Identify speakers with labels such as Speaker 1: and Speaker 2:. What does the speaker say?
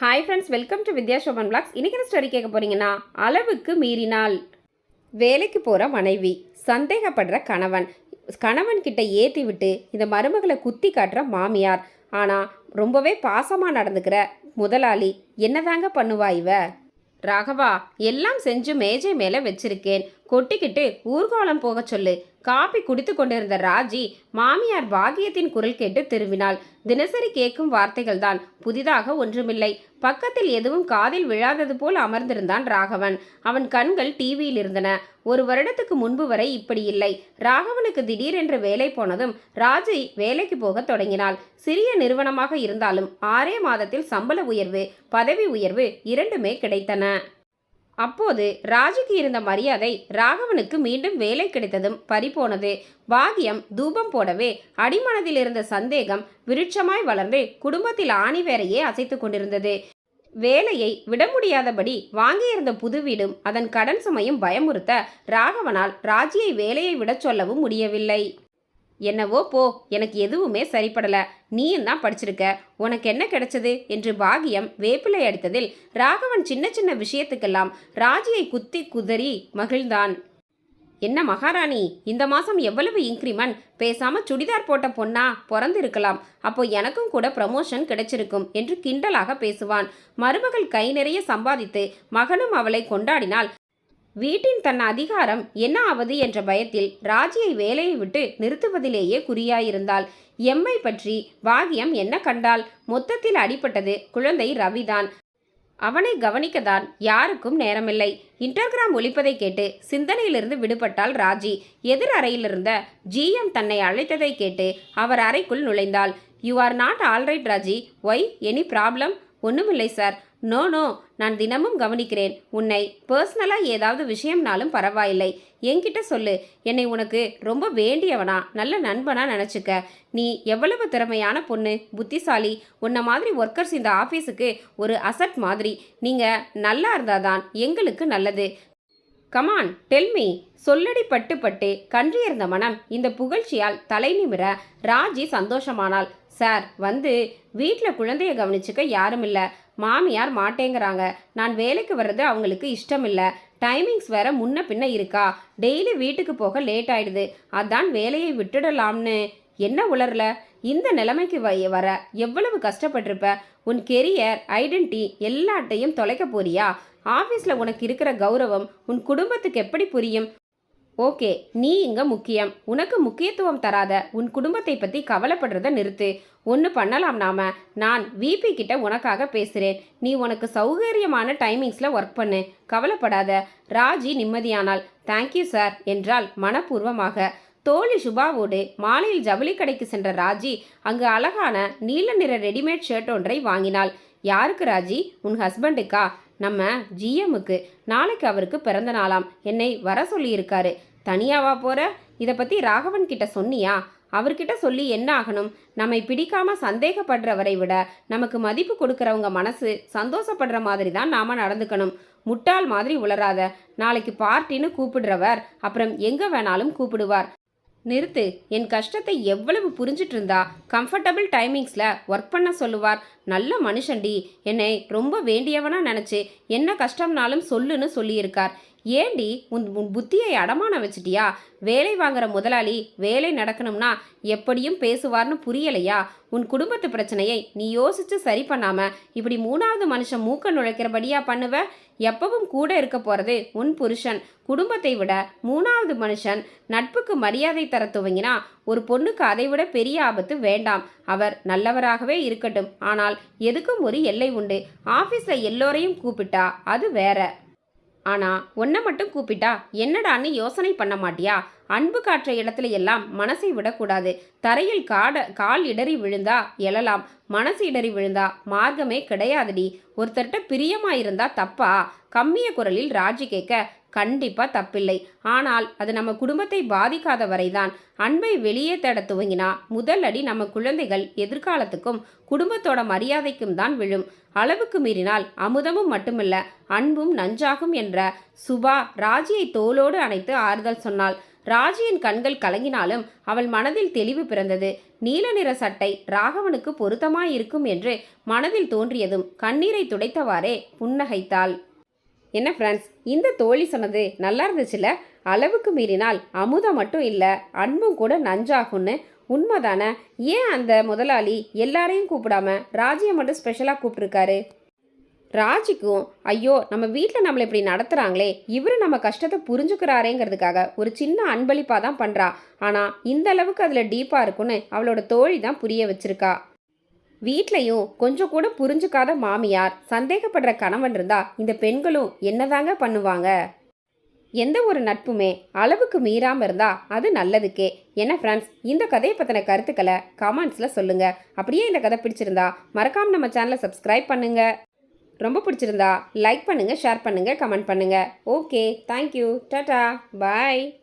Speaker 1: Hi friends welcome to Vidya Soban blogs இன்னைக்கு story கேட்க போறீங்கன்னா அளவுக்கு மீறினால் வேலைக்கு போகிற மனைவி சந்தேகப்படுற கணவன். கணவன் கிட்ட ஏற்றி விட்டு இந்த மருமகளை குத்தி காட்டுற மாமியார். ஆனால் ரொம்பவே பாசமாக நடந்துக்கிற முதலாளி என்னதாங்க பண்ணுவா இவ? ராகவா எல்லாம் செஞ்சு மேஜை மேலே வச்சிருக்கேன். கொட்டிக்கிட்டு ஊர்கோலம் போக சொல்லு. காப்பி குடித்து கொண்டிருந்த ராஜி மாமியார் பாகியத்தின் குரல் கேட்டு திரும்பினாள். தினசரி கேட்கும் வார்த்தைகள்தான் புதிதாக ஒன்றுமில்லை. பக்கத்தில் எதுவும் காதில் விழாதது போல் அமர்ந்திருந்தான் ராகவன். அவன் கண்கள் டிவியில் இருந்தன. ஒரு வருடத்துக்கு முன்பு வரை இப்படி இல்லை. ராகவனுக்கு திடீரென்று வேலை போனதும் ராஜி வேலைக்கு போகத் தொடங்கினாள். சிறிய நிறுவனமாக இருந்தாலும் ஆறே மாதத்தில் சம்பள உயர்வு பதவி உயர்வு இரண்டுமே கிடைத்தன. அப்போது ராஜுக்கு இருந்த மரியாதை ராகவனுக்கு மீண்டும் வேலை கிடைத்ததும் பறிபோனது. பாகியம் தூபம் போடவே அடிமனதில் இருந்த சந்தேகம் விருட்சமாய் வளர்ந்து குடும்பத்தில் ஆணி வேறையே அசைத்து கொண்டிருந்தது. வேலையை விட முடியாதபடி வாங்கியிருந்த புது வீடும் அதன் கடன் சுமையும் பயமுறுத்த ராகவனால் ராஜியை வேலையை விடச் சொல்லவும் முடியவில்லை. என்னவோ போ எனக்கு எதுவுமே சரிப்படல. நீயும் தான் படிச்சிருக்க. உனக்கு என்ன கிடைச்சது? என்று பாகியம் வேப்பிலை அடித்ததில் ராகவன் சின்ன சின்ன விஷயத்துக்கெல்லாம் ராஜியை குத்தி குதறி மகிழ்ந்தான். என்ன மகாராணி இந்த மாதம் எவ்வளவு இன்க்ரிமெண்ட் பேசாமல் சுடிதார் போட்ட பொண்ணா பிறந்திருக்கலாம். அப்போ எனக்கும் கூட ப்ரமோஷன் கிடைச்சிருக்கும் என்று கிண்டலாக பேசுவான். மருமகள் கை நிறைய சம்பாதித்து மகனும் அவளை கொண்டாடினால் வீட்டின் தன் அதிகாரம் என்ன ஆவது என்ற பயத்தில் ராஜியை வேலையை விட்டு நிறுத்துவதிலேயே குறியாயிருந்தாள். எம்மை பற்றி பாகியம் என்ன கண்டால் மொத்தத்தில் அடிபட்டது குழந்தை ரவிதான். அவனை கவனிக்கத்தான் யாருக்கும் நேரமில்லை. இன்டர்கிராம் ஒழிப்பதை கேட்டு சிந்தனையிலிருந்து விடுபட்டாள் ராஜி. எதிர் அறையிலிருந்த ஜிஎம் தன்னை அழைத்ததை கேட்டு அவர் அறைக்குள் நுழைந்தாள். You are not alright Raji. Why any problem ஒன்றுமில்லை சார். No no. நான் தினமும் கவனிக்கிறேன். உன்னை பர்சனலாக ஏதாவது விஷயம்னாலும் பரவாயில்லை. என்கிட்ட சொல்லு. என்னை உனக்கு ரொம்ப வேண்டியவனா நல்ல நண்பனா நினச்சிக்க. நீ எவ்வளவு திறமையான பொண்ணு புத்திசாலி. உன்ன மாதிரி ஒர்க்கர்ஸ் இந்த ஆஃபீஸுக்கு ஒரு அசட் மாதிரி. நீங்கள் நல்லா இருந்தாதான் எங்களுக்கு நல்லது. கமான் டெல்மி சொல்லடி பட்டு பட்டு. கன்றியிருந்த மனம் இந்த புகழ்ச்சியால் தலை நிமிர ராஜி சந்தோஷமானாள். சார் வந்து வீட்டில் குழந்தைய கவனிச்சுக்க யாரும் இல்லை. மாமியார் மாட்டேங்கிறாங்க. நான் வேலைக்கு வர்றது அவங்களுக்கு இஷ்டம் இல்லை. டைமிங்ஸ் வேற முன்ன பின்ன இருக்கா. டெய்லி வீட்டுக்கு போக லேட் ஆயிடுது. அதான் வேலையை விட்டுடலாம்னு. என்ன உளரல இந்த நிலைமைக்கு வ- வர எவ்வளவு கஷ்டப்பட்டிருப்ப? உன் கெரியர் ஐடென்டி எல்லாட்டையும் தொலைக்க போறியா? ஆஃபீஸில் உனக்கு இருக்கிற கௌரவம் உன் குடும்பத்துக்கு எப்படி புரியும்? ஓகே நீ இங்க முக்கியம். உனக்கு முக்கியத்துவம் தராத உன் குடும்பத்தை பத்தி கவலைப்படுறத நிறுத்து. ஒன்று பண்ணலாம் நாம. நான் விபி கிட்ட உனக்காக பேசுகிறேன் நீ உனக்கு சௌகரியமான டைமிங்ஸில் ஒர்க் பண்ணு. கவலைப்படாத. ராஜி நிம்மதியானால். தேங்க்யூ சார் என்றால் மனப்பூர்வமாக. தோழி சுபாவோடு மாலையில் ஜவுளி கடைக்கு சென்ற ராஜி அங்கு அழகான நீல நிற ரெடிமேட் ஷர்ட் ஒன்றை வாங்கினாள். யாருக்கு ராஜி? உன் ஹஸ்பண்டுக்கா நம்ம ஜிஎம்முக்கு நாளைக்கு அவருக்கு பிறந்த நாளாம். என்னை வர சொல்லியிருக்காரு. தனியாவா போற? இதை பற்றி ராகவன் கிட்ட சொன்னியா? அவர்கிட்ட சொல்லி என்ன ஆகணும்? நம்மை பிடிக்காம சந்தேகப்படுறவரை விட நமக்கு மதிப்பு கொடுக்கறவங்க மனசு சந்தோஷப்படுற மாதிரி தான் நாம நடந்துக்கணும். முட்டாள் மாதிரி உளராத நாளைக்கு பார்ட்டின்னு கூப்பிடுறவர். அப்புறம் எங்க வேணாலும் கூப்பிடுவார். நிறுத்து. என் கஷ்டத்தை எவ்வளவு புரிஞ்சிட்டு இருந்தா கம்ஃபர்டபுள் டைமிங்ஸில் ஒர்க் பண்ண சொல்லுவார். நல்ல மனுஷன்டி. என்னை ரொம்ப வேண்டியவனாக நினச்சி என்ன கஷ்டம்னாலும் சொல்லுன்னு சொல்லியிருக்கார். ஏண்டி உன் உன் புத்தியை அடமான வச்சிட்டியா? வேலை வாங்குற முதலாளி வேலை நடக்கணும்னா எப்படியும் பேசுவார்னு புரியலையா? உன் குடும்பத்து பிரச்சனையை நீ யோசிச்சு சரி பண்ணாம இப்படி மூணாவது மனுஷன் மூக்க நுழைக்கிறபடியா பண்ணுவ? எப்பவும் கூட இருக்க போறது உன் புருஷன். குடும்பத்தை விட மூணாவது மனுஷன் நட்புக்கு மரியாதை தர துவங்கினா ஒரு பொண்ணுக்கு அதை விட பெரிய ஆபத்து வேண்டாம். அவர் நல்லவராகவே இருக்கட்டும். ஆனால் எதுக்கும் ஒரு எல்லை உண்டு. ஆஃபீஸில் எல்லோரையும் கூப்பிட்டா அது வேற. ஆனா உன்னை மட்டும் கூப்பிட்டா என்னடான்னு யோசனை பண்ண மாட்டியா? அன்பு காற்ற இடத்துல எல்லாம் மனசை விடக்கூடாது. தரையில் காட கால் இடறி விழுந்தா எழலாம். மனசு இடறி விழுந்தா மார்க்கமே கிடையாதுடி. ஒருத்தர்கிட்ட பிரியமா இருந்தா தப்பா? கம்மிய குரலில் ராஜி கேட்க கண்டிப்பாக தப்பில்லை. ஆனால் அது நம்ம குடும்பத்தை பாதிக்காத வரைதான். அன்பை வெளியே தேட துவங்கினா முதல் அடி நம்ம குழந்தைகள் எதிர்காலத்துக்கும் குடும்பத்தோட மரியாதைக்கும் தான் விழும். அளவுக்கு மீறினால் அமுதமும் மட்டுமில்ல அன்பும் நஞ்சாகும் என்ற சுபா ராஜியை தோளோடு அணைத்து ஆறுதல் சொன்னாள். ராஜியின் கண்கள் கலங்கினாலும் அவள் மனதில் தெளிவு பிறந்தது. நீல நிற சட்டை ராகவனுக்கு பொருத்தமாய் இருக்கும் என்று மனதில் தோன்றியதும் கண்ணீரை துடைத்தவாறே புன்னகைத்தாள். என்ன ஃப்ரெண்ட்ஸ் இந்த தோழி சொன்னது நல்லா இருந்துச்சுல அளவுக்கு மீறினால் அமுதம் மட்டும் இல்லை அன்பும் கூட நஞ்சாகும்னு. உண்மைதானே? ஏன் அந்த முதலாளி எல்லாரையும் கூப்பிடாம ராஜியை மட்டும் ஸ்பெஷலாக கூப்பிட்ருக்காரு ராஜிக்கும் ஐயோ நம்ம வீட்டில் நம்மளை இப்படி நடத்துகிறாங்களே இவர் நம்ம கஷ்டத்தை புரிஞ்சுக்கிறாரேங்கிறதுக்காக ஒரு சின்ன அன்பளிப்பாக தான் பண்ணுறா ஆனால் இந்த அளவுக்கு அதில் டீப்பாக இருக்குன்னு அவளோட தோழி தான் புரிய வச்சிருக்கா. வீட்லையும் கொஞ்சம் கூட புரிஞ்சுக்காத மாமியார் சந்தேகப்படுற கணவன் இருந்தா இந்த பெண்களும் என்னதாங்க பண்ணுவாங்க? எந்த ஒரு நட்புமே அளவுக்கு மீறாமல் இருந்தா அது நல்லதுக்கே. என்ன ஃப்ரெண்ட்ஸ் இந்த கதையை பற்றின கருத்துக்களை கமெண்ட்ஸில் சொல்லுங்கள் அப்படியே இந்த கதை பிடிச்சிருந்தா மறக்காமல் நம்ம சேனலை சப்ஸ்கிரைப் பண்ணுங்கள் ரொம்ப பிடிச்சிருந்தா லைக் பண்ணுங்கள் ஷேர் பண்ணுங்கள் கமெண்ட் பண்ணுங்கள் ஓகே தேங்க்யூ டாட்டா பாய்